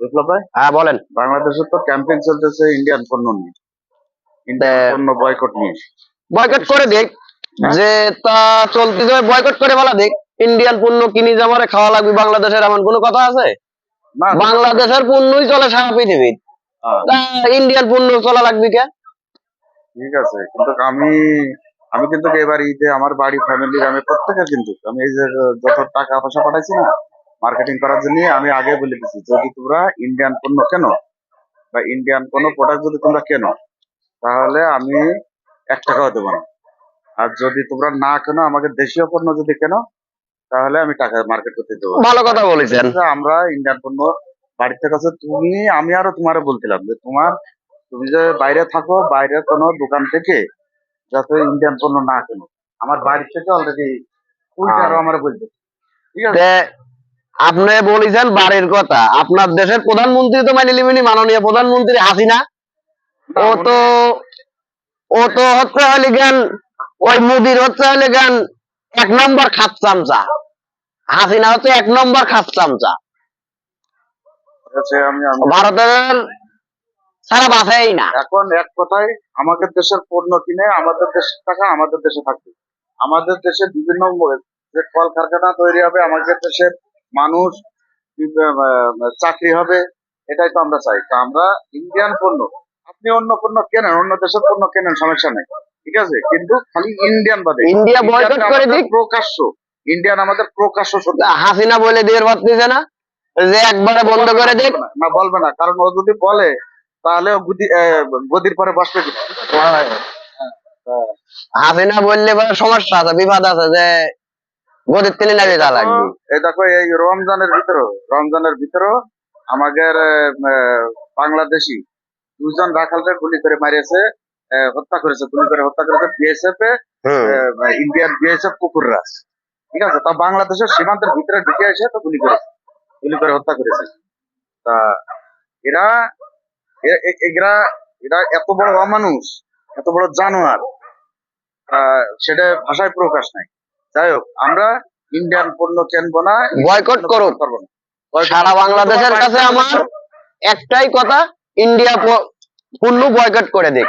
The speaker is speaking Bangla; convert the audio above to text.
বিপ্লব ভাই? হ্যাঁ বলেন। বাংলাদেশে তো ক্যাম্পেইন চলতেছে ইন্ডিয়ান পণ্য নিয়ে। ইন্ডিয়ান পণ্য বয়কট নিয়ে। বয়কট করে দেখ যে তা চলতেছে বয়কট করে বলা দেখ ইন্ডিয়ান পণ্য কিনি জামারে খাওয়া লাগবে বাংলাদেশের এমন কোনো কথা আছে? না বাংলাদেশের পণ্যই চলে সারা পৃথিবীর। হ্যাঁ, ইন্ডিয়ান পণ্য চলা লাগবে কে? ঠিক আছে কিন্তু আমি আমি কিন্তু এবার ঈদে আমার বাড়ি ফ্যামিলির আমি প্রত্যেকের কিন্তু আমি এই যে যত টাকা পয়সা পাঠাইছি না মার্কেটিং করার জন্য আমি আগে বলে দিচ্ছি যদি তোমরা ইন্ডিয়ান পণ্য কেন বা ইন্ডিয়ান কোনো প্রোডাক্ট যদি তোমরা কেন তাহলে আমি এক টাকাও দেবো না। আর যদি তোমরা না কেন আমাকে দেশীয় পণ্য যদি কেন তাহলে আমি টাকা মার্কেট করতে দেবো। ভালো কথা বলেছেন। আমরা ইন্ডিয়ান পণ্য বাড়িতে কাছে তুমি আমি আরও তোমারে বলছিলাম যে তোমার তুমি যে বাইরে থাকো বাইরের কোনো দোকান থেকে যাতে ইন্ডিয়ান পণ্য না কেনো। আমার বাড়ি থেকে অলরেডি উল্টা আরও আমার বলতে ঠিক আছে? আপনি বলেছেন বাড়ির কথা। আপনার দেশের প্রধানমন্ত্রী তো মানে লিমিনি মাননীয় প্রধানমন্ত্রী হাসিনা ও তো ও তো হচ্ছে হলে জ্ঞান ওই মোদির হচ্ছে হলে জ্ঞান এক নম্বর খাত চামচা। হাসিনা হচ্ছে এক নম্বর খাত চামচা। ভারতের সারা বাসাই না। এখন এক কথায় আমাদের দেশের পণ্য কিনে আমাদের দেশের টাকা আমাদের দেশে থাকবে। আমাদের দেশে বিভিন্ন যে কলকারখানা তৈরি হবে আমাদের দেশের মানুষ চাকরি হবে এটাই তো আমরা চাই। আমরা ইন্ডিয়ান পণ্য আপনি অন্য পণ্য কেনেন অন্য দেশের পণ্য কেনেন সমস্যা নেই। ঠিক আছে? কিন্তু খালি ইন্ডিয়ান বাদে। ইন্ডিয়া বয়কট করে দিক। প্রকাশ্য। ইন্ডিয়ান আমাদের প্রকাশ্য শত্রু। হাসিনা বলে দিয়ে পারতেছে না। যে একবারে বন্ধ করে দিক। না। বলবে না। কারণ ও যদি বলে তাহলে গুদি গদির পরে বসবে কি? হাসিনা বললে সমস্যা আছে বিবাদ আছে যে গদির তেলে না যেতে লাগবে। এই দেখো এই রমজানের ভিতরে রমজানের ভিতরে আমাদের বাংলাদেশি দুজন রাখালকে গুলি করে মারিয়েছে হত্যা করেছে গুলি করে হত্যা করেছে বিএসএফ এ ইন্ডিয়ান বিএসএফ কুকুররা ঠিক আছে তা বাংলাদেশের সীমান্তের ভিতরে ঢুকে এসে তো গুলি করেছে গুলি করে হত্যা করেছে। তা এরা এরা এরা এত বড় অমানুষ এত বড় জানোয়ার সেটা ভাষায় প্রকাশ নাই। যাই হোক আমরা ইন্ডিয়ান পণ্য কেনবো না বয়কট করো না। সারা বাংলাদেশের কাছে আমার একটাই কথা ইন্ডিয়া পণ্য বয়কট করে দিক।